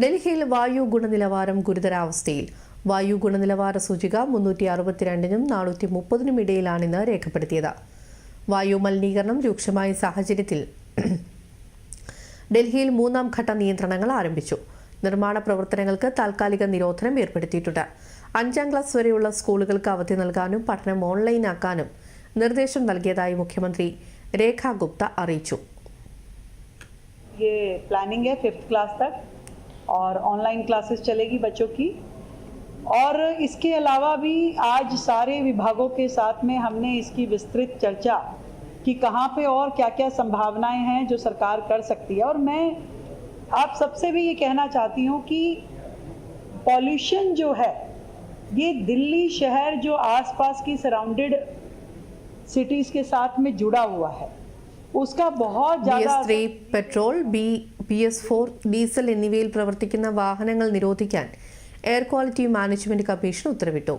ഡൽഹിയിൽ വായു ഗുണനിലവാരം ഗുരുതരാവസ്ഥയിൽ. വായു ഗുണനിലവാര സൂചിക മുന്നൂറ്റി അറുപത്തിരണ്ടിനും നാനൂറ്റി മുപ്പതിനും ഇടയിലാണിന്ന് രേഖപ്പെടുത്തിയത്. വായു മലിനീകരണം രൂക്ഷമായ സാഹചര്യത്തിൽ ഡൽഹിയിൽ മൂന്നാം ഘട്ട നിയന്ത്രണങ്ങൾ ആരംഭിച്ചു. നിർമ്മാണ പ്രവർത്തനങ്ങൾക്ക് താൽക്കാലിക നിരോധനം ഏർപ്പെടുത്തിയിട്ടുണ്ട്. അഞ്ചാം ക്ലാസ് വരെയുള്ള സ്കൂളുകൾക്ക് അവധി നൽകാനും പഠനം ഓൺലൈനാക്കാനും നിർദ്ദേശം നൽകിയതായി മുഖ്യമന്ത്രി രേഖാ ഗുപ്ത അറിയിച്ചു പ്ലാനിംഗ് ക്ലാസ് तक। और ऑनलाइन क्लासेस चलेगी बच्चों की। और इसके अलावा भी आज सारे विभागों के साथ में हमने इसकी विस्तृत चर्चा कि कहाँ पे और क्या क्या संभावनाएँ हैं जो सरकार कर सकती है। और मैं आप सबसे भी ये कहना चाहती हूँ कि पॉल्यूशन जो है ये दिल्ली शहर जो आसपास की सराउंडेड सिटीज़ के साथ में जुड़ा हुआ है उसका बहुत ज़्यादा petrol B B S four diesel എന്നിവയിൽ പ്രവർത്തിക്കുന്ന വാഹനങ്ങൾ നിരോധിക്കാൻ എയർ ക്വാളിറ്റി മാനേജ്മെന്റ് കമ്മീഷൻ ഉത്തരവിട്ടു.